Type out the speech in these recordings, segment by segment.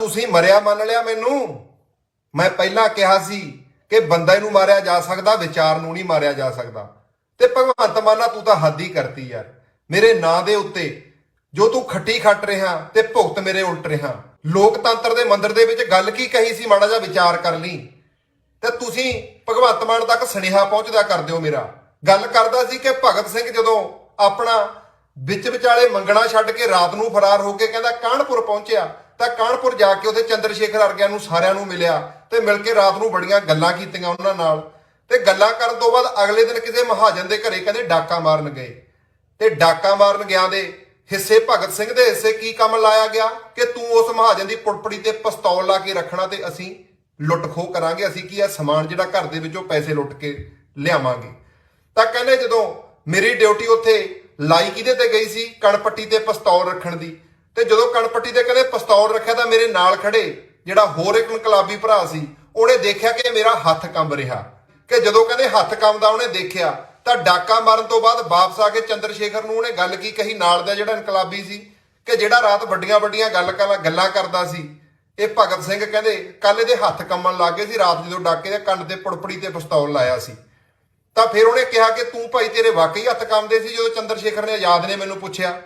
ਤੁਸੀਂ ਮਰਿਆ ਮੰਨ ਲਿਆ ਮੈਨੂੰ? ਮੈਂ ਪਹਿਲਾਂ ਕਿਹਾ ਸੀ ਕਿ ਬੰਦੇ ਨੂੰ ਮਾਰਿਆ ਜਾ ਸਕਦਾ, ਵਿਚਾਰ ਨੂੰ ਨਹੀਂ ਮਾਰਿਆ ਜਾ ਸਕਦਾ। ਤੇ ਭਗਵੰਤ ਮਾਨਾ ਤੂੰ ਤਾਂ ਹੱਦ ਹੀ ਕਰਤੀ ਯਾਰ। ਮੇਰੇ ਨਾਂ ਦੇ ਉੱਤੇ ਜੋ ਤੂੰ ਖੱਟੀ ਖੱਟ ਰਿਹਾ ਤੇ ਭੁਗਤ ਮੇਰੇ ਉਲਟ ਰਿਹਾ। ਲੋਕਤੰਤਰ ਦੇ ਮੰਦਰ ਦੇ ਵਿੱਚ ਗੱਲ ਕੀ ਕਹੀ ਸੀ ਮਾੜਾ ਜਿਹਾ ਵਿਚਾਰ ਕਰ ਲਈ। ਤੇ ਤੁਸੀਂ ਭਗਵੰਤ ਮਾਨ ਤੱਕ ਸੁਨੇਹਾ ਪਹੁੰਚਦਾ ਕਰ ਦਿਓ ਮੇਰਾ। ਗੱਲ ਕਰਦਾ ਸੀ ਕਿ ਭਗਤ ਸਿੰਘ ਜਦੋਂ ਆਪਣਾ ਵਿੱਚ ਵਿਚਾਲੇ ਮੰਗਣਾ ਛੱਡ ਕੇ ਰਾਤ ਨੂੰ ਫਰਾਰ ਹੋ ਕੇ ਕਹਿੰਦਾ ਕਾਨਪੁਰ ਪਹੁੰਚਿਆ ਤਾਂ ਕਾਨਪੁਰ ਜਾ ਕੇ ਉੱਥੇ ਚੰਦਰ ਸ਼ੇਖਰ ਅਰਗਿਆ ਨੂੰ ਸਾਰਿਆਂ ਨੂੰ ਮਿਲਿਆ ਤੇ ਮਿਲ ਕੇ ਰਾਤ ਨੂੰ ਬੜੀਆਂ ਗੱਲਾਂ ਕੀਤੀਆਂ ਉਹਨਾਂ ਨਾਲ। ਤੇ ਗੱਲਾਂ ਕਰਨ ਤੋਂ ਬਾਅਦ ਅਗਲੇ ਦਿਨ ਕਿਸੇ ਮਹਾਜਨ ਦੇ ਘਰੇ ਕਹਿੰਦੇ ਡਾਕਾ ਮਾਰਨ ਗਏ। ਤੇ ਡਾਕਾ ਮਾਰਨ ਗਿਆ ਦੇ ਹਿੱਸੇ ਭਗਤ ਸਿੰਘ ਦੇ ਹਿੱਸੇ ਕੀ ਕੰਮ ਲਾਇਆ ਗਿਆ? ਕਿ ਤੂੰ ਉਸ ਮਹਾਜਨ ਦੀ ਪੁੜਪੜੀ ਤੇ ਪਿਸਤੌਲ ਲਾ ਕੇ ਰੱਖਣਾ ਤੇ ਅਸੀਂ ਲੁੱਟ ਖੋਹ ਕਰਾਂਗੇ, ਅਸੀਂ ਕੀ ਆ, ਸਮਾਨ ਜਿਹੜਾ ਘਰ ਦੇ ਵਿੱਚੋਂ ਪੈਸੇ ਲੁੱਟ ਕੇ ਲਿਆਵਾਂਗੇ। ਤਾਂ ਕਹਿੰਦੇ ਜਦੋਂ ਮੇਰੀ ਡਿਊਟੀ ਉੱਥੇ ਲਾਈ ਕਿਹਦੇ ਤੇ ਗਈ ਸੀ? ਕਣਪੱਟੀ ਤੇ ਪਿਸਤੌਲ ਰੱਖਣ ਦੀ। ਤੇ ਜਦੋਂ ਕਣਪੱਟੀ ਤੇ ਕਹਿੰਦੇ ਪਿਸਤੌਲ ਰੱਖਿਆ ਤਾਂ ਮੇਰੇ ਨਾਲ ਖੜੇ ਜਿਹੜਾ ਹੋਰ ਇੱਕ ਇਨਕਲਾਬੀ ਭਰਾ ਸੀ, ਉਹਨੇ ਦੇਖਿਆ ਕਿ ਮੇਰਾ ਹੱਥ ਕੰਬ ਰਿਹਾ। ਕਿ ਜਦੋਂ ਕਹਿੰਦੇ ਹੱਥ ਕੰਬਦਾ ਉਹਨੇ ਦੇਖਿਆ, ਤਾਂ ਡਾਕਾ ਮਾਰਨ ਤੋਂ ਬਾਅਦ ਵਾਪਸ ਆ ਕੇ ਚੰਦਰ ਸ਼ੇਖਰ ਨੂੰ ਉਹਨੇ ਗੱਲ ਕੀ ਕਹੀ, ਨਾਲ ਦਾ ਜਿਹੜਾ ਇਨਕਲਾਬੀ ਸੀ, ਕਿ ਜਿਹੜਾ ਰਾਤ ਵੱਡੀਆਂ ਵੱਡੀਆਂ ਗੱਲ ਗੱਲਾਂ ਕਰਦਾ ਸੀ, ਇਹ ਭਗਤ ਸਿੰਘ ਕਹਿੰਦੇ ਕੱਲ ਇਹਦੇ ਹੱਥ ਕੰਮਣ ਲੱਗ ਗਏ ਸੀ, ਰਾਤ ਜਦੋਂ ਡਾਕੇ ਦੇ ਕੰਨ ਤੇ ਪੁੜਪੜੀ ਤੇ ਪਿਸਤੌਲ ਲਾਇਆ ਸੀ। ਤਾਂ ਫਿਰ ਉਹਨੇ ਕਿਹਾ ਕਿ ਤੂੰ ਭਾਈ ਤੇਰੇ ਵਾਕਈ ਹੱਥ ਕੰਮਦੇ ਸੀ ਜਦੋਂ ਚੰਦਰ ਸ਼ੇਖਰ ਨੇ ਆਜ਼ਾਦ ਨੇ ਮੈਨੂੰ ਪੁੱਛਿਆ।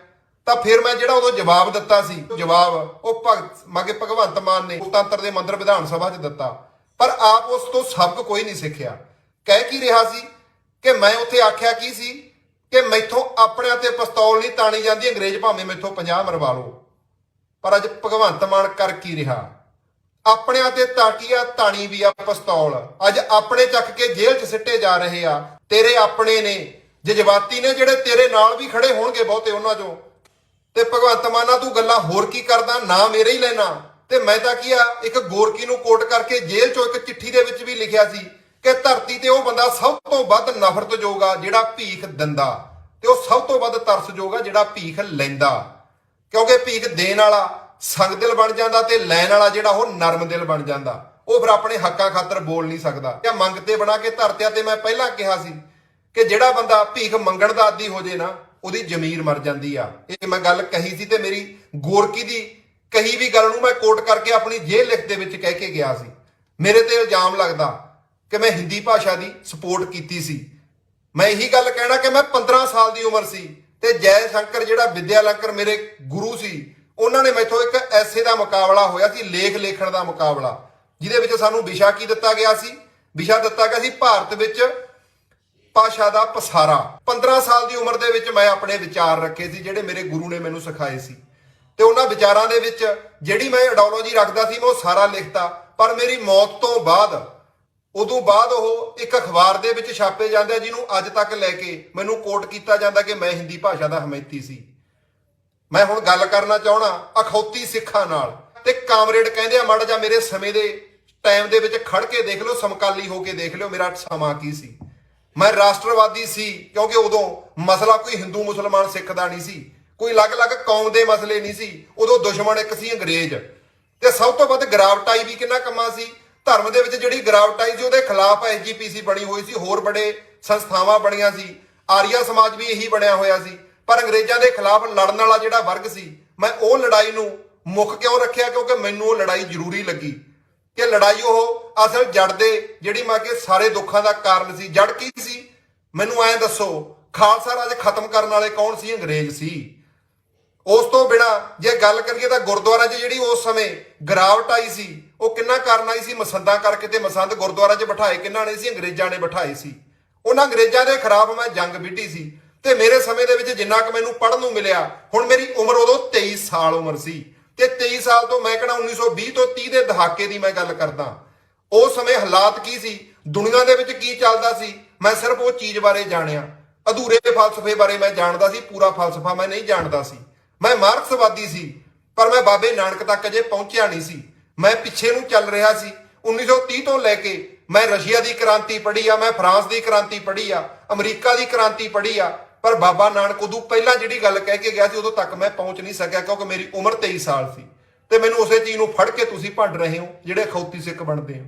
ਤਾਂ ਫਿਰ ਮੈਂ ਜਿਹੜਾ ਉਦੋਂ ਜਵਾਬ ਦਿੱਤਾ ਸੀ, ਜਵਾਬ, ਉਹ ਭਗਤ ਮਾਗੇ ਭਗਵੰਤ ਮਾਨ ਨੇ ਲੋਕਤੰਤਰ ਦੇ ਮੰਦਰ ਵਿਧਾਨ ਸਭਾ 'ਚ ਦਿੱਤਾ। ਪਰ ਆਪ ਉਸ ਤੋਂ ਸਬਕ ਕੋਈ ਨਹੀਂ ਸਿੱਖਿਆ। ਕਹਿ ਕੀ ਰਿਹਾ ਸੀ ਕਿ ਮੈਂ ਉੱਥੇ ਆਖਿਆ ਕੀ ਸੀ ਕਿ ਮੈਥੋਂ ਆਪਣਿਆਂ ਤੇ ਪਿਸਤੌਲ ਨਹੀਂ ਤਾਣੀ ਜਾਂਦੀ, ਅੰਗਰੇਜ਼ ਭਾਵੇਂ ਮੈਥੋਂ 50 ਮਰਵਾ ਲਓ। ਪਰ ਅੱਜ ਭਗਵੰਤ ਮਾਨ ਕਰ ਕੀ ਰਿਹਾ? ਆਪਣਿਆਂ ਤੇ ਤਾਕੀਆ ਤਾਣੀ ਵੀ ਆ ਪਿਸਤੌਲ। ਅੱਜ ਆਪਣੇ ਚੱਕ ਕੇ ਜੇਲ੍ਹ 'ਚ ਸਿੱਟੇ ਜਾ ਰਹੇ ਆ। ਤੇਰੇ ਆਪਣੇ ਨੇ। ਜਜ਼ਬਾਤੀ ਨੇ ਜਿਹੜੇ ਤੇਰੇ ਨਾਲ ਵੀ ਖੜੇ ਹੋਣਗੇ ਬਹੁਤੇ ਉਹਨਾਂ 'ਚੋਂ। ਤੇ ਭਗਵੰਤ ਮਾਨਾ ਤੂੰ ਗੱਲਾਂ ਹੋਰ ਕੀ ਕਰਦਾ? ਨਾ ਮੇਰੇ ਹੀ ਲੈਣਾ। ਤੇ ਮੈਂ ਤਾਂ ਕੀ ਆ, ਇੱਕ ਗੋਰਕੀ ਨੂੰ ਕੋਟ ਕਰਕੇ ਜੇਲ੍ਹ 'ਚੋਂ ਇੱਕ ਚਿੱਠੀ ਦੇ ਵਿੱਚ ਵੀ ਲਿਖਿਆ ਸੀ ਕਿ ਧਰਤੀ ਤੇ ਉਹ ਬੰਦਾ ਸਭ ਤੋਂ ਵੱਧ ਨਫ਼ਰਤਯੋਗ ਆ ਜਿਹੜਾ ਭੀਖ ਦਿੰਦਾ। ਤੇ ਉਹ ਸਭ ਤੋਂ ਵੱਧ ਤਰਸਯੋਗ ਆ ਜਿਹੜਾ ਭੀਖ ਲੈਂਦਾ। ਕਿਉਂਕਿ ਭੀਖ ਦੇਣ ਵਾਲਾ ਸੰਗ ਦਿਲ ਬਣ ਜਾਂਦਾ ਤੇ ਲੈਣ ਵਾਲਾ ਜਿਹੜਾ ਉਹ ਨਰਮ ਦਿਲ ਬਣ ਜਾਂਦਾ। ਉਹ ਫਿਰ ਆਪਣੇ ਹੱਕਾਂ ਖਾਤਰ ਬੋਲ ਨਹੀਂ ਸਕਦਾ। ਜਾਂ ਮੰਗ ਤੇ ਬਣਾ ਕੇ ਧਰਤਿਆ ਤੇ ਮੈਂ ਪਹਿਲਾਂ ਕਿਹਾ ਸੀ ਕਿ ਜਿਹੜਾ ਬੰਦਾ ਭੀਖ ਮੰਗਣ ਦਾ ਆਦੀ ਹੋ ਜੇ ਨਾ ਉਹਦੀ ਜ਼ਮੀਰ ਮਰ ਜਾਂਦੀ ਆ। ਇਹ ਮੈਂ ਗੱਲ ਕਹੀ ਸੀ ਤੇ ਮੇਰੀ ਗੋਰਕੀ ਦੀ ਕਹੀ ਵੀ ਗੱਲ ਨੂੰ ਮੈਂ ਕੋਟ ਕਰਕੇ ਆਪਣੀ ਜੇਲ੍ਹ ਲਿਖ ਦੇ ਵਿੱਚ ਕਹਿ ਕੇ ਗਿਆ ਸੀ। ਮੇਰੇ ਤੇ ਇਲਜ਼ਾਮ ਲੱਗਦਾ ਕਿ ਮੈਂ ਹਿੰਦੀ ਭਾਸ਼ਾ ਦੀ ਸਪੋਰਟ ਕੀਤੀ ਸੀ। ਮੈਂ ਇਹੀ ਗੱਲ ਕਹਿਣਾ ਕਿ ਮੈਂ 15 ਸਾਲ ਦੀ ਉਮਰ ਸੀ ਤੇ ਜੈ ਸ਼ੰਕਰ ਜਿਹੜਾ ਵਿਦਿਆ ਲੰਕਰ ਮੇਰੇ ਗੁਰੂ ਸੀ, ਉਹਨਾਂ ਨੇ ਮੈਥੋਂ ਇੱਕ ਐਸੇ ਦਾ ਮੁਕਾਬਲਾ ਹੋਇਆ ਸੀ, ਲੇਖ ਲੇਖਣ ਦਾ ਮੁਕਾਬਲਾ, ਜਿਹਦੇ ਵਿੱਚ ਸਾਨੂੰ ਵਿਸ਼ਾ ਕੀ ਦਿੱਤਾ ਗਿਆ ਸੀ? ਵਿਸ਼ਾ ਦਿੱਤਾ ਗਿਆ ਸੀ ਭਾਰਤ ਵਿੱਚ ਭਾਸ਼ਾ ਦਾ ਪਸਾਰਾ। 15 ਸਾਲ ਦੀ ਉਮਰ ਦੇ ਵਿੱਚ ਮੈਂ ਆਪਣੇ ਵਿਚਾਰ ਰੱਖੇ ਸੀ, ਜਿਹੜੇ ਮੇਰੇ ਗੁਰੂ ਨੇ ਮੈਨੂੰ ਸਿਖਾਏ ਸੀ। ਤੇ ਉਹਨਾਂ ਵਿਚਾਰਾਂ ਦੇ ਵਿੱਚ ਜਿਹੜੀ ਮੈਂ ਆਈਡੀਓਲੋਜੀ ਰੱਖਦਾ ਸੀ, ਮੈਂ ਉਹ ਸਾਰਾ ਲਿਖਤਾ। ਪਰ ਮੇਰੀ ਮੌਤ ਤੋਂ ਬਾਅਦ, ਉਦੋਂ ਬਾਅਦ ਉਹ ਇੱਕ ਅਖਬਾਰ ਦੇ ਵਿੱਚ ਛਾਪੇ ਜਾਂਦੇ ਆ, ਜਿਹਨੂੰ ਅੱਜ ਤੱਕ ਲੈ ਕੇ ਮੈਨੂੰ ਕੋਟ ਕੀਤਾ ਜਾਂਦਾ ਕਿ ਮੈਂ ਹਿੰਦੀ ਭਾਸ਼ਾ ਦਾ ਹਮਾਇਤੀ ਸੀ। ਮੈਂ ਹੁਣ ਗੱਲ ਕਰਨਾ ਚਾਹਣਾ ਅਖੌਤੀ ਸਿੱਖਾਂ ਨਾਲ। ਤੇ ਕਾਮਰੇਡ ਕਹਿੰਦੇ ਆ, ਮਾੜਾ ਜਾਂ ਮੇਰੇ ਸਮੇਂ ਦੇ ਟਾਈਮ ਦੇ ਵਿੱਚ ਖੜ ਕੇ ਦੇਖ ਲਓ, ਸਮਕਾਲੀ ਹੋ ਕੇ ਦੇਖ ਲਿਓ, ਮੇਰਾ ਸਮਾਂ ਕੀ ਸੀ। ਮੈਂ ਰਾਸ਼ਟਰਵਾਦੀ ਸੀ, ਕਿਉਂਕਿ ਉਦੋਂ ਮਸਲਾ ਕੋਈ ਹਿੰਦੂ ਮੁਸਲਮਾਨ ਸਿੱਖ ਦਾ ਨਹੀਂ ਸੀ। ਕੋਈ ਅਲੱਗ-ਅਲੱਗ ਕੌਮ ਦੇ ਮਸਲੇ ਨਹੀਂ ਸੀ। ਉਦੋਂ ਦੁਸ਼ਮਣ ਇੱਕ ਸੀ ਅੰਗਰੇਜ਼। ਤੇ ਸਭ ਤੋਂ ਵੱਧ ਗਰਾਵਟਾਈ ਵੀ ਕਿੰਨਾ ਕੰਮਾਂ ਸੀ? ਧਰਮ ਦੇ ਵਿੱਚ ਜਿਹੜੀ ਗਰਾਵਟਾਈ ਸੀ, ਉਹਦੇ ਖਿਲਾਫ ਐਸਜੀਪੀਸੀ ਬਣੀ ਹੋਈ ਸੀ। ਹੋਰ ਬੜੇ ਸੰਸਥਾਵਾਂ ਬਣੀਆਂ ਸੀ। ਆਰੀਆ ਸਮਾਜ ਵੀ ਇਹੀ ਬਣਿਆ ਹੋਇਆ ਸੀ। ਪਰ ਅੰਗਰੇਜ਼ਾਂ ਦੇ ਖਿਲਾਫ ਲੜਨ ਵਾਲਾ ਜਿਹੜਾ ਵਰਗ ਸੀ, ਮੈਂ ਉਹ ਲੜਾਈ ਨੂੰ ਮੁੱਖ ਕਿਉਂ ਰੱਖਿਆ? ਕਿਉਂਕਿ ਮੈਨੂੰ ਉਹ ਲੜਾਈ ਜ਼ਰੂਰੀ ਲੱਗੀ। ਕਿ ਲੜਾਈ ਉਹ ਅਸਲ ਜੜ ਦੇ ਜਿਹੜੀ ਮੈਂ ਕਿ ਸਾਰੇ ਦੁੱਖਾਂ ਦਾ ਕਾਰਨ ਸੀ, ਜੜ ਕੀ ਸੀ? ਮੈਨੂੰ ਐਂ ਦੱਸੋ, ਖਾਲਸਾ ਰਾਜ ਖਤਮ ਕਰਨ ਵਾਲੇ ਕੌਣ ਸੀ? ਅੰਗਰੇਜ਼ ਸੀ। ਉਸ ਤੋਂ ਬਿਨਾ ਜੇ ਗੱਲ ਕਰੀਏ ਤਾਂ ਗੁਰਦੁਆਰਾ 'ਚ ਜਿਹੜੀ ਉਸ ਸਮੇਂ ਗਰਾਵਟ ਆਈ ਸੀ, ਉਹ ਕਿੰਨਾ ਕਾਰਨ ਆਈ ਸੀ? ਮਸੰਦਾਂ ਕਰਕੇ ਤੇ ਮਸੰਦ ਗੁਰਦੁਆਰਾ 'ਚ ਬਿਠਾਏ ਕਿੰਨਾ ਨੇ ਸੀ? ਅੰਗਰੇਜ਼ਾਂ ਨੇ ਬਿਠਾਏ ਸੀ। ਉਹਨਾਂ ਅੰਗਰੇਜ਼ਾਂ ਦੇ ਖਿਲਾਫ ਮੈਂ ਜੰਗ ਵਿੱਢੀ ਸੀ ਤੇ ਮੇਰੇ ਸਮੇਂ ਦੇ ਵਿੱਚ ਜਿੰਨਾ ਕੁ ਮੈਨੂੰ ਪੜ੍ਹਨ ਨੂੰ ਮਿਲਿਆ, ਹੁਣ ਮੇਰੀ ਉਮਰ ਉਦੋਂ 23 ਸਾਲ ਉਮਰ ਸੀ। ਤੇ 23 ਸਾਲ ਤੋਂ ਮੈਂ ਕਹਿੰਦਾ 1920 ਤੋਂ 30 ਦੇ ਦਹਾਕੇ ਦੀ ਮੈਂ ਗੱਲ ਕਰਦਾ। ਉਹ ਸਮੇਂ ਹਾਲਾਤ ਕੀ ਸੀ? ਦੁਨੀਆ ਦੇ ਵਿੱਚ ਕੀ ਚੱਲਦਾ ਸੀ? ਮੈਂ ਸਿਰਫ ਉਹ ਚੀਜ਼ ਬਾਰੇ ਜਾਣਿਆ। ਅਧੂਰੇ ਫਲਸਫੇ ਬਾਰੇ ਮੈਂ ਜਾਣਦਾ ਸੀ, ਪੂਰਾ ਫਲਸਫਾ ਮੈਂ ਨਹੀਂ ਜਾਣਦਾ ਸੀ। ਮੈਂ ਮਾਰਕਸਵਾਦੀ ਸੀ, ਪਰ ਮੈਂ ਬਾਬੇ ਨਾਨਕ ਤੱਕ ਅਜੇ ਪਹੁੰਚਿਆ ਨਹੀਂ ਸੀ। ਮੈਂ ਪਿੱਛੇ ਨੂੰ ਚੱਲ ਰਿਹਾ ਸੀ। 1930 ਤੋਂ ਲੈ ਕੇ ਮੈਂ ਰਸ਼ੀਆ ਦੀ ਕ੍ਰਾਂਤੀ ਪੜ੍ਹੀ ਆ, ਮੈਂ ਫਰਾਂਸ ਦੀ ਕ੍ਰਾਂਤੀ ਪੜ੍ਹੀ ਆ, ਅਮਰੀਕਾ ਦੀ ਕ੍ਰਾਂਤੀ ਪੜ੍ਹੀ ਆ ਪਰ ਬਾਬਾ ਨਾਨਕ ਉਦੋਂ ਪਹਿਲਾਂ ਜਿਹੜੀ ਗੱਲ ਕਹਿ ਕੇ ਗਿਆ ਸੀ, ਉਦੋਂ ਤੱਕ ਮੈਂ ਪਹੁੰਚ ਨਹੀਂ ਸਕਿਆ, ਕਿਉਂਕਿ ਮੇਰੀ ਉਮਰ 23 ਸਾਲ ਸੀ। ਤੇ ਮੈਨੂੰ ਉਸੇ ਚੀਜ਼ ਨੂੰ ਫੜ ਕੇ ਤੁਸੀਂ ਭੰਡ ਰਹੇ ਹੋ, ਜਿਹੜੇ ਖੌਤੀ ਸਿੱਖ ਬਣਦੇ ਹੋ।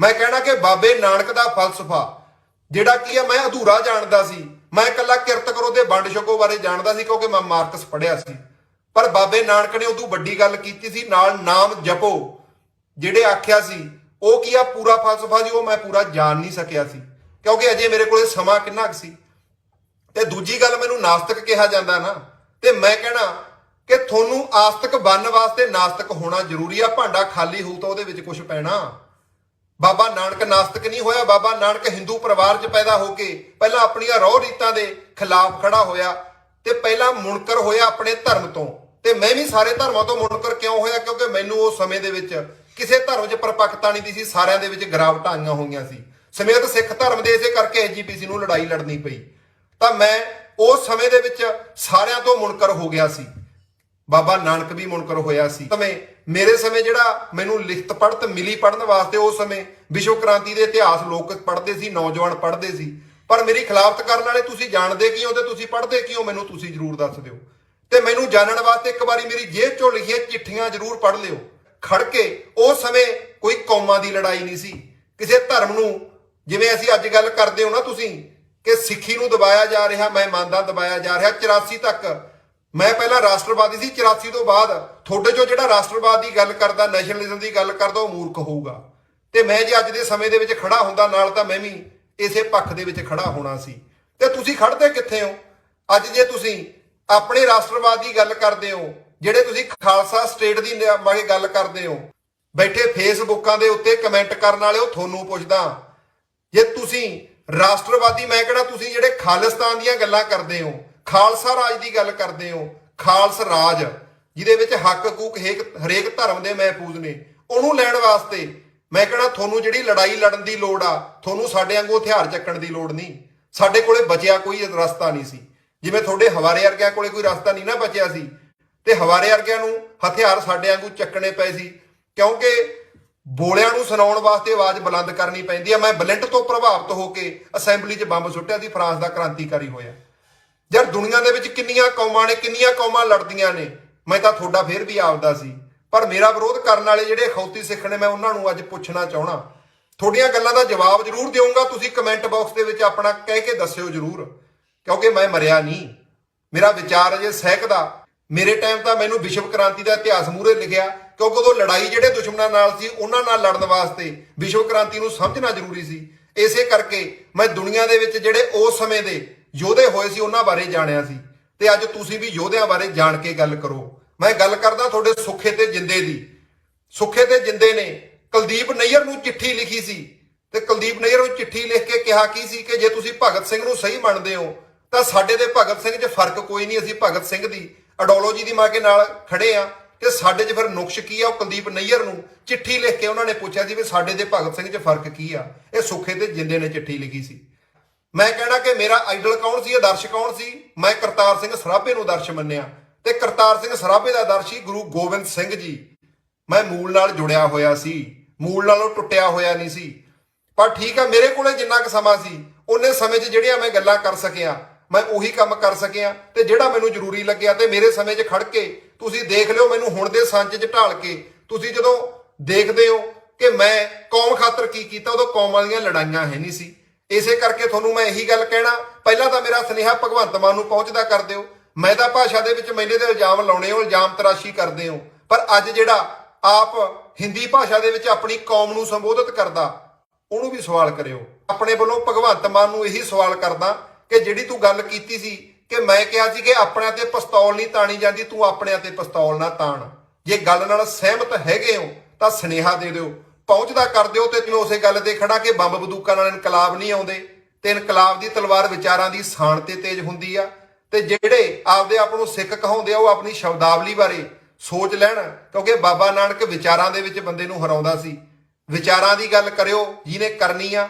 ਮੈਂ ਕਹਿਣਾ ਕਿ ਬਾਬੇ ਨਾਨਕ ਦਾ ਫਲਸਫਾ, ਜਿਹੜਾ ਕੀ ਆ ਮੈਂ ਅਧੂਰਾ ਜਾਣਦਾ ਸੀ। ਮੈਂ ਇਕੱਲਾ ਕਿਰਤ ਕਰੋ ਤੇ ਵੰਡ ਛਕੋ ਬਾਰੇ ਜਾਣਦਾ ਸੀ, ਕਿਉਂਕਿ ਮੈਂ ਮਾਰਕਸ ਪੜ੍ਹਿਆ ਸੀ। ਪਰ ਬਾਬੇ ਨਾਨਕ ਨੇ ਉਦੋਂ ਵੱਡੀ ਗੱਲ ਕੀਤੀ ਸੀ, ਨਾਲ ਨਾਮ ਜਪੋ, ਜਿਹੜੇ ਆਖਿਆ ਸੀ, ਉਹ ਕੀ ਆ, ਪੂਰਾ ਫਲਸਫਾ ਜੀ ਉਹ ਮੈਂ ਪੂਰਾ ਜਾਣ ਨਹੀਂ ਸਕਿਆ ਸੀ। ਕਿਉਂਕਿ ਅਜੇ ਮੇਰੇ ਕੋਲੇ ਸਮਾਂ ਕਿੰਨਾ ਕੁ ਸੀ? ਤੇ ਦੂਜੀ ਗੱਲ ਮੈਨੂੰ ਨਾਸਤਿਕ ਕਿਹਾ ਜਾਂਦਾ ਨਾ, ਤੇ ਮੈਂ ਕਹਿਣਾ ਕਿ ਤੁਹਾਨੂੰ ਆਸਤਿਕ ਬਣਨ ਵਾਸਤੇ ਨਾਸਤਿਕ ਹੋਣਾ ਜ਼ਰੂਰੀ ਆ, ਭਾਂਡਾ ਖਾਲੀ ਹੋਊ ਤਾਂ ਉਹਦੇ ਵਿੱਚ ਕੁਝ ਪੈਣਾ। ਬਾਬਾ ਨਾਨਕ ਨਾਸਤਿਕ ਨਹੀਂ ਹੋਇਆ, ਬਾਬਾ ਨਾਨਕ ਹਿੰਦੂ ਪਰਿਵਾਰ 'ਚ ਪੈਦਾ ਹੋ ਕੇ ਪਹਿਲਾਂ ਆਪਣੀਆਂ ਰੋਹ ਰੀਤਾਂ ਦੇ ਖਿਲਾਫ ਖੜਾ ਹੋਇਆ ਤੇ ਪਹਿਲਾਂ ਮੁਨਕਰ ਹੋਇਆ ਆਪਣੇ ਧਰਮ ਤੋਂ। ਤੇ ਮੈਂ ਵੀ ਸਾਰੇ ਧਰਮਾਂ ਤੋਂ ਮੁਨਕਰ ਕਿਉਂ ਹੋਇਆ? ਕਿਉਂਕਿ ਮੈਨੂੰ ਉਸ ਸਮੇਂ ਦੇ ਵਿੱਚ ਕਿਸੇ ਧਰਮ 'ਚ ਪਰਪੱਕਤਾ ਨਹੀਂ ਦੀ ਸੀ, ਸਾਰਿਆਂ ਦੇ ਵਿੱਚ ਗਿਰਾਵਟਾਂ ਆਈਆਂ ਹੋਈਆਂ ਸੀ। ਸਮੇਤ ਸਿੱਖ ਧਰਮ ਦੇ ਇਸੇ ਕਰਕੇ ਐਜੀਪੀਸੀ ਨੂੰ ਲੜਾਈ ਲੜਨੀ ਪਈ। ਤਾਂ ਮੈਂ ਉਸ ਸਮੇਂ ਦੇ ਵਿੱਚ ਸਾਰਿਆਂ ਤੋਂ ਮੁਨਕਰ ਹੋ ਗਿਆ ਸੀ। ਬਾਬਾ ਨਾਨਕ ਵੀ ਮੁਨਕਰ ਹੋਇਆ ਸੀ। ਸਮੇਂ ਮੇਰੇ ਸਮੇਂ ਜਿਹੜਾ ਮੈਨੂੰ ਲਿਖਤ ਪੜ੍ਹਤ, ਮਿਲੀ ਪੜ੍ਹਨ ਵਾਸਤੇ ਉਸ ਸਮੇਂ ਵਿਸ਼ਵ ਕ੍ਰਾਂਤੀ ਦੇ ਇਤਿਹਾਸ ਲੋਕ ਪੜ੍ਹਦੇ ਸੀ, ਨੌਜਵਾਨ ਪੜ੍ਹਦੇ ਸੀ। ਪਰ ਮੇਰੀ ਖਿਲਾਫਤ ਕਰਨ ਵਾਲੇ ਤੁਸੀਂ ਜਾਣਦੇ ਕਿਉਂ ਹੋ ਤੇ ਤੁਸੀਂ ਪੜ੍ਹਦੇ ਕਿਉਂ ਮੈਨੂੰ ਤੁਸੀਂ ਜਰੂਰ ਦੱਸ ਦਿਓ। ਤੇ ਮੈਨੂੰ ਜਾਣਨ ਵਾਸਤੇ ਇੱਕ ਵਾਰੀ ਮੇਰੀ ਜੇਬ ਚੋਂ ਲਿਖੀਆਂ ਚਿੱਠੀਆਂ ਜਰੂਰ ਪੜ੍ਹ ਲਿਓ। ਖੜ ਕੇ ਉਸ ਸਮੇਂ ਕੋਈ ਕੌਮਾਂ ਦੀ ਲੜਾਈ ਨਹੀਂ ਸੀ। ਕਿਸੇ ਧਰਮ ਨੂੰ, ਜਿਵੇਂ ਅਸੀਂ ਅੱਜ ਗੱਲ ਕਰਦੇ ਹੋ ਨਾ ਤੁਸੀਂ ਕਿ ਸਿੱਖੀ ਨੂੰ ਦਬਾਇਆ ਜਾ ਰਿਹਾ ਮੈਂ ਮੰਨਦਾ ਦਬਾਇਆ ਜਾ ਰਿਹਾ। 84 ਤੱਕ ਮੈਂ ਪਹਿਲਾਂ ਰਾਸ਼ਟਰਵਾਦੀ ਸੀ 84 ਤੋਂ ਬਾਅਦ ਤੁਹਾਡੇ ਚੋਂ ਜਿਹੜਾ ਰਾਸ਼ਟਰਵਾਦ ਦੀ ਗੱਲ ਕਰਦਾ ਨੈਸ਼ਨਲਿਜ਼ਮ ਦੀ ਗੱਲ ਕਰਦਾ, ਉਹ ਮੂਰਖ ਹੋਊਗਾ। ਤੇ ਮੈਂ ਜੇ ਅੱਜ ਦੇ ਸਮੇਂ ਦੇ ਵਿੱਚ ਖੜਾ ਹੁੰਦਾ ਨਾਲ, ਤਾਂ ਮੈਂ ਵੀ ਇਸੇ ਪੱਖ ਦੇ ਵਿੱਚ ਖੜਾ ਹੋਣਾ ਸੀ। ਤੇ ਤੁਸੀਂ ਖੜਦੇ ਕਿੱਥੇ ਹੋ? ਅੱਜ ਜੇ ਤੁਸੀਂ ਆਪਣੇ ਰਾਸ਼ਟਰਵਾਦ ਦੀ ਗੱਲ ਕਰਦੇ ਹੋ, ਜਿਹੜੇ ਤੁਸੀਂ ਖਾਲਸਾ ਸਟੇਟ ਦੀ ਨ- ਗੱਲ ਕਰਦੇ ਹੋ, ਬੈਠੇ ਫੇਸਬੁੱਕਾਂ ਦੇ ਉੱਤੇ ਕਮੈਂਟ ਕਰਨ ਵਾਲੇ, ਉਹ ਤੁਹਾਨੂੰ ਪੁੱਛਦਾ। ਜੇ ਤੁਸੀਂ ਰਾਸ਼ਟਰਵਾਦੀ ਮੈਂ ਕਿਹੜਾ ਤੁਸੀਂ ਜਿਹੜੇ ਖਾਲਿਸਤਾਨ ਦੀਆਂ ਗੱਲਾਂ ਕਰਦੇ ਹੋ, ਖਾਲਸਾ ਰਾਜ ਦੀ ਗੱਲ ਕਰਦੇ ਹੋ, ਖਾਲਸ ਰਾਜ, ਜਿਹਦੇ ਵਿੱਚ ਹੱਕ ਹਕੂਕ ਹਰੇਕ ਹਰੇਕ ਧਰਮ ਦੇ ਮਹਿਫੂਜ਼ ਨੇ, ਉਹਨੂੰ ਲੈਣ ਵਾਸਤੇ ਮੈਂ ਕਿਹੜਾ ਤੁਹਾਨੂੰ ਜਿਹੜੀ ਲੜਾਈ ਲੜਨ ਦੀ ਲੋੜ ਆ, ਤੁਹਾਨੂੰ ਸਾਡੇ ਵਾਂਗੂ ਹਥਿਆਰ ਚੱਕਣ ਦੀ ਲੋੜ ਨਹੀਂ। ਸਾਡੇ ਕੋਲੇ ਬਚਿਆ ਕੋਈ ਰਸਤਾ ਨਹੀਂ ਸੀ। ਜਿਵੇਂ ਤੁਹਾਡੇ ਹਵਾਰੇ ਵਰਗਿਆਂ ਕੋਲੇ ਕੋਈ ਰਸਤਾ ਨਹੀਂ ਨਾ ਬਚਿਆ ਸੀ, ਤੇ ਹਵਾਰੇ ਵਰਗਿਆਂ ਨੂੰ ਹਥਿਆਰ ਸਾਡੇ ਵਾਂਗੂ ਚੱਕਣੇ ਪਏ ਸੀ, ਕਿਉਂਕਿ ਬੋਲਿਆਂ ਨੂੰ ਸੁਣਾਉਣ ਵਾਸਤੇ ਆਵਾਜ਼ ਬੁਲੰਦ ਕਰਨੀ ਪੈਂਦੀ ਹੈ ਮੈਂ ਬਲਿੰਟ ਤੋਂ ਪ੍ਰਭਾਵਿਤ ਹੋ ਕੇ ਅਸੈਂਬਲੀ 'ਚ ਬੰਬ ਸੁੱਟਿਆ ਸੀ, ਫਰਾਂਸ ਦਾ ਕ੍ਰਾਂਤੀਕਾਰੀ ਹੋਇਆ। ਯਾਰ, ਦੁਨੀਆ ਦੇ ਵਿੱਚ ਕਿੰਨੀਆਂ ਕੌਮਾਂ ਨੇ, ਕਿੰਨੀਆਂ ਕੌਮਾਂ ਲੜਦੀਆਂ ਨੇ। ਮੈਂ ਤਾਂ ਤੁਹਾਡਾ ਫੇਰ ਵੀ ਆਪਦਾ ਸੀ। ਪਰ ਮੇਰਾ ਵਿਰੋਧ ਕਰਨ ਵਾਲੇ ਜਿਹੜੇ ਖੌਤੀ ਸਿੱਖ ਨੇ, ਮੈਂ ਉਹਨਾਂ ਨੂੰ ਅੱਜ ਪੁੱਛਣਾ ਚਾਹਣਾ ਤੁਹਾਡੀਆਂ ਗੱਲਾਂ ਦਾ ਜਵਾਬ ਜ਼ਰੂਰ ਦਿਉਂਗਾ। ਤੁਸੀਂ ਕਮੈਂਟ ਬਾਕਸ ਦੇ ਵਿੱਚ ਆਪਣਾ ਕਹਿ ਕੇ ਦੱਸਿਓ ਜ਼ਰੂਰ। ਕਿਉਂਕਿ ਮੈਂ ਮਰਿਆ ਨਹੀਂ। ਮੇਰਾ ਵਿਚਾਰ ਅਜੇ ਸਹਿਕਦਾ ਮੇਰੇ ਟਾਈਮ ਤਾਂ ਮੈਨੂੰ ਵਿਸ਼ਵ ਕ੍ਰਾਂਤੀ ਦਾ ਇਤਿਹਾਸ ਮੂਹਰੇ ਲਿਖਿਆ। ਕਿਉਂਕਿ ਉਦੋਂ ਲੜਾਈ ਜਿਹੜੇ ਦੁਸ਼ਮਣਾਂ ਨਾਲ ਸੀ, ਉਹਨਾਂ ਨਾਲ ਲੜਨ ਵਾਸਤੇ ਵਿਸ਼ਵ ਕ੍ਰਾਂਤੀ ਨੂੰ ਸਮਝਣਾ ਜ਼ਰੂਰੀ ਸੀ। ਇਸੇ ਕਰਕੇ ਮੈਂ ਦੁਨੀਆ ਦੇ ਵਿੱਚ ਜਿਹੜੇ ਉਸ ਸਮੇਂ ਦੇ ਯੋਧੇ ਹੋਏ ਸੀ, ਉਹਨਾਂ ਬਾਰੇ ਜਾਣਿਆ ਸੀ। ਤੇ ਅੱਜ ਤੁਸੀਂ ਵੀ ਯੋਧਿਆਂ ਬਾਰੇ ਜਾਣ ਕੇ ਗੱਲ ਕਰੋ। ਮੈਂ ਗੱਲ ਕਰਦਾ ਤੁਹਾਡੇ ਸੁੱਖੇ ਤੇ ਜਿੰਦੇ ਦੀ। ਸੁੱਖੇ ਤੇ ਜਿੰਦੇ ਨੇ ਕੁਲਦੀਪ ਨਈਅਰ ਨੂੰ ਚਿੱਠੀ ਲਿਖੀ ਸੀ। ਤੇ ਕੁਲਦੀਪ ਨਈਅਰ ਨੂੰ ਚਿੱਠੀ ਲਿਖ ਕੇ ਕਿਹਾ ਕੀ ਸੀ ਕਿ ਜੇ ਤੁਸੀਂ ਭਗਤ ਸਿੰਘ ਨੂੰ ਸਹੀ ਮੰਨਦੇ ਹੋ, ਤਾਂ ਸਾਡੇ ਦੇ ਭਗਤ ਸਿੰਘ 'ਚ ਫ਼ਰਕ ਕੋਈ ਨਹੀਂ, ਅਸੀਂ ਭਗਤ ਸਿੰਘ ਦੀ ਆਈਡੀਓਲੋਜੀ ਦੀ ਮਾਂ ਕੇ ਨਾਲ ਖੜੇ ਆ। ਤੇ ਸਾਡੇ 'ਚ ਫਿਰ ਨੁਕਸ਼ ਕੀ ਆ? ਉਹ ਕੁਲਦੀਪ ਨਈਅਰ ਨੂੰ ਚਿੱਠੀ ਲਿਖ ਕੇ ਉਹਨਾਂ ਨੇ ਪੁੱਛਿਆ ਸੀ ਵੀ ਸਾਡੇ ਤੇ ਭਗਤ ਸਿੰਘ 'ਚ ਫ਼ਰਕ ਕੀ ਆ? ਇਹ ਸੁੱਖੇ ਤੇ ਜਿੰਦੇ ਨੇ ਚਿੱਠੀ ਲਿਖੀ ਸੀ। ਮੈਂ ਕਹਿਣਾ ਕਿ ਮੇਰਾ ਆਈਡਲ ਕੌਣ ਸੀ? ਆਦਰਸ਼ ਕੌਣ ਸੀ? ਮੈਂ ਕਰਤਾਰ ਸਿੰਘ ਸਰਾਭੇ ਨੂੰ ਆਦਰਸ਼ ਮੰਨਿਆ। ਤੇ ਕਰਤਾਰ ਸਿੰਘ ਸਰਾਭੇ ਦਾ ਆਦਰਸ਼ ਹੀ ਗੁਰੂ ਗੋਬਿੰਦ ਸਿੰਘ ਜੀ। ਮੈਂ ਮੂਲ ਨਾਲ ਜੁੜਿਆ ਹੋਇਆ ਸੀ। ਮੂਲ ਨਾਲੋਂ ਟੁੱਟਿਆ ਹੋਇਆ ਨਹੀਂ ਸੀ। ਪਰ ਠੀਕ ਆ, ਮੇਰੇ ਕੋਲੇ ਜਿੰਨਾ ਕੁ ਸਮਾਂ ਸੀ, ਉਹਨੇ ਸਮੇਂ 'ਚ ਜਿਹੜੀਆਂ ਮੈਂ ਗੱਲਾਂ ਕਰ ਸਕਿਆ ਮੈਂ ਉਹੀ ਕੰਮ ਕਰ ਸਕਿਆ ਤੇ ਜਿਹੜਾ ਮੈਨੂੰ ਜ਼ਰੂਰੀ ਲੱਗਿਆ ਤੇ ਮੇਰੇ ਸਮੇਂ 'ਚ ਖੜ ਕੇ ਤੁਸੀਂ ਦੇਖ ਲਿਓ ਮੈਨੂੰ ਹੁਣ ਦੇ ਸੰਚ 'ਚ ਢਾਲ ਕੇ ਤੁਸੀਂ ਜਦੋਂ ਦੇਖਦੇ ਹੋ ਕਿ ਮੈਂ ਕੌਮ ਖਾਤਰ ਕੀ ਕੀਤਾ, ਉਦੋਂ ਕੌਮਾਂ ਦੀਆਂ ਲੜਾਈਆਂ ਹੈ ਨਹੀਂ ਸੀ। ਇਸੇ ਕਰਕੇ ਤੁਹਾਨੂੰ ਮੈਂ ਇਹੀ ਗੱਲ ਕਹਿਣਾ, ਪਹਿਲਾਂ ਤਾਂ ਮੇਰਾ ਸੁਨੇਹਾ ਭਗਵੰਤ ਮਾਨ ਨੂੰ ਪਹੁੰਚਦਾ ਕਰ ਦਿਓ। ਮੈਂ ਤਾਂ ਭਾਸ਼ਾ ਦੇ ਵਿੱਚ ਮੈਨੇ ਦੇ ਇਲਜ਼ਾਮ ਲਾਉਣੇ ਹੋ, ਇਲਜ਼ਾਮ ਤਰਾਸ਼ੀ ਕਰਦੇ ਹੋ, ਪਰ ਅੱਜ ਜਿਹੜਾ ਆਪ ਹਿੰਦੀ ਭਾਸ਼ਾ ਦੇ ਵਿੱਚ ਆਪਣੀ ਕੌਮ ਨੂੰ ਸੰਬੋਧਿਤ ਕਰਦਾ, ਉਹਨੂੰ ਵੀ ਸਵਾਲ ਕਰਿਓ। ਆਪਣੇ ਵੱਲੋਂ ਭਗਵੰਤ ਮਾਨ ਨੂੰ ਇਹੀ ਸਵਾਲ ਕਰਦਾ ਕਿ ਜਿਹੜੀ ਤੂੰ ਗੱਲ ਕੀਤੀ ਸੀ ਕਿ ਮੈਂ ਕਿਹਾ ਸੀ ਕਿ ਆਪਣਿਆਂ ਤੇ ਪਿਸਤੌਲ ਨਹੀਂ ਤਾਣੀ ਜਾਂਦੀ, ਤੂੰ ਆਪਣਿਆਂ ਤੇ ਪਿਸਤੌਲ ਨਾ ਤਾਣ। ਜੇ ਗੱਲ ਨਾਲ ਸਹਿਮਤ ਹੈਗੇ ਹੋ, ਤਾਂ ਸੁਨੇਹਾ ਦੇ ਦਿਓ। ਪਹੁੰਚਦਾ ਕਰ ਦਿਓ ਤੇ ਮੈਂ ਉਸੇ ਗੱਲ ਤੇ ਖੜਾ ਕਿ ਬੰਬ ਬੰਦੂਕਾਂ ਨਾਲ ਇਨਕਲਾਬ ਨਹੀਂ ਆਉਂਦੇ। ਤੇ ਇਨਕਲਾਬ ਦੀ ਤਲਵਾਰ ਵਿਚਾਰਾਂ ਦੀ ਸਾਣ ਤੇ ਤੇਜ਼ ਹੁੰਦੀ ਆ। ਤੇ ਜਿਹੜੇ ਆਪਦੇ ਆਪ ਨੂੰ ਸਿੱਖ ਕਹਾਉਂਦੇ ਆ, ਉਹ ਆਪਣੀ ਸ਼ਬਦਾਵਲੀ ਬਾਰੇ ਸੋਚ ਲੈਣ, ਕਿਉਂਕਿ ਬਾਬਾ ਨਾਨਕ ਵਿਚਾਰਾਂ ਦੇ ਵਿੱਚ ਬੰਦੇ ਨੂੰ ਹਰਾਉਂਦਾ ਸੀ। ਵਿਚਾਰਾਂ ਦੀ ਗੱਲ ਕਰਿਓ, ਜਿਹਨੇ ਕਰਨੀ ਆ